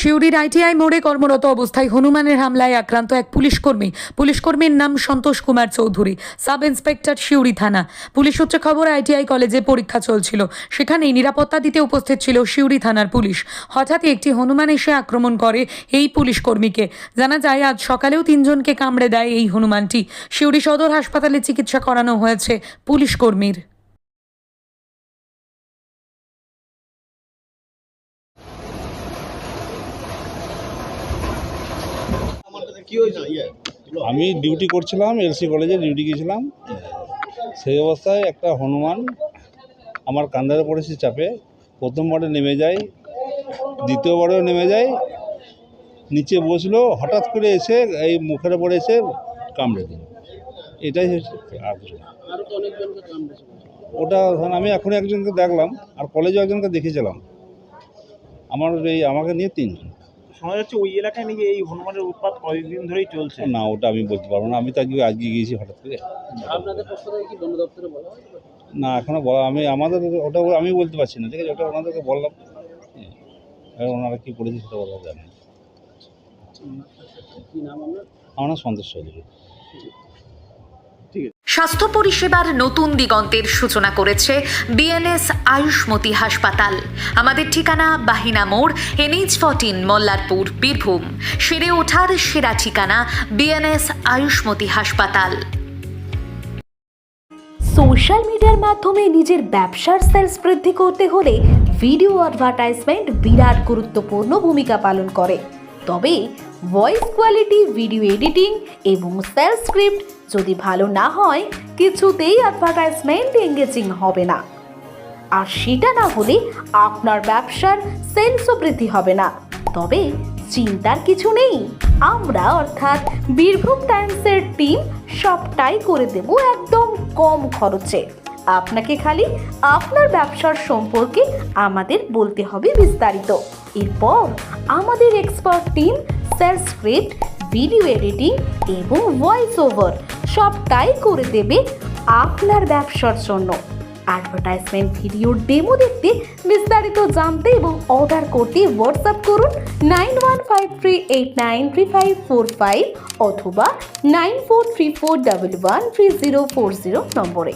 শিউরির ITI মোড়ে কর্মরত অবস্থায় হনুমানের হামলায় আক্রান্ত এক পুলিশ কর্মী পুলিশ কর্মীর নাম সন্তোষ কুমার চৌধুরী, সাব ইন্সপেক্টর শিউরি থানা। পুলিশ সূত্রে খবর, আইটিআই কলেজে পরীক্ষা চলছিল। সেখানেই নিরাপত্তা দিতে উপস্থিত ছিল শিউরি থানার পুলিশ। হঠাৎই একটি হনুমান এসে আক্রমণ করে এই পুলিশ কর্মীকে জানা যায়, আজ সকালেও তিনজনকে কামড়ে দেয় এই হনুমানটি। শিউরি সদর হাসপাতালে চিকিৎসা করানো হয়েছে পুলিশ কর্মীর আমি ডিউটি করছিলাম, এলসি কলেজে ডিউটি গিয়েছিলাম। সেই অবস্থায় একটা হনুমান আমার কান্দারে পড়েছে চাপে। প্রথমবারে নেমে যায়, দ্বিতীয়বারেও নেমে যায়। নিচে বসল, হঠাৎ করে এসে এই মুখের উপরে এসে কামড়ে দিল। এটাই হচ্ছে ওটা ধরুন আমি এখন একজনকে দেখলাম, আর কলেজে একজনকে দেখেছিলাম আমার এই, আমাকে নিয়ে তিনজন। শোনা যাচ্ছে ওই এলাকায় নাকি এই হনুমানের উৎপাত কয়েকদিন ধরেই চলছে? না ওটা আমি বলতে পারব না। আমি তো আজকে আজকে গিয়েছি হঠাৎ করে। আপনাদের পক্ষ থেকে কি বন দপ্তরে বলা না এখনও বলা আমি আমাদের ওটা আমি বলতে পারছি না ঠিক আছে? ওটা ওনাদেরকে বললাম। হ্যাঁ। এবার ওনারা কী করেছে সেটা বলা যায় না। কি নাম আপনার? আমার নাম সন্তোষ চৌধুরী। স্বাস্থ্য পরিষেবার নতুন দিগন্তের সূচনা করেছে বিএনএস আয়ুষ্মতি হাসপাতাল। আমাদের ঠিকানা বাহিনা মোড় এনএইচ ফোরটিন মল্লারপুর বীরভূম। সেরে ওঠার সেরা ঠিকানা বিএনএস আয়ুষ্মতি হাসপাতাল। সোশ্যাল মিডিয়ার মাধ্যমে নিজের ব্যবসার সেলস বৃদ্ধি করতে হলে ভিডিও অ্যাডভার্টাইজমেন্ট বিরাট গুরুত্বপূর্ণ ভূমিকা পালন করে। তবে ভয়েস কোয়ালিটি ভিডিও এডিটিং এবং সেলস স্ক্রিপ্ট যদি ভালো না হয়, কিছুতেই অ্যাডভার্টাইজমেন্ট এঙ্গেজিং হবে না। আর সেটা না হলে আপনার ব্যবসার সেলসও বৃদ্ধি হবে না। তবে চিন্তার কিছু নেই। আমরা অর্থাৎ বীরভূম টাইমসের টিম সবটাই করে দেব একদম কম খরচে। আপনাকে খালি আপনার ব্যবসার সম্পর্কে আমাদের বলতে হবে বিস্তারিত। এরপর আমাদের expert team sales script video editing এবং ভয়েস ওভার সবটাই করে দেবে আপনার ব্যবসার জন্য। অ্যাডভার্টাইজমেন্ট ভিডিওর ডেমো দেখতে বিস্তারিত জানতে এবং অর্ডার করতে হোয়াটসঅ্যাপ করুন nine one five three eight nine three five four five অথবা nine four three four double one three zero four zero নম্বরে।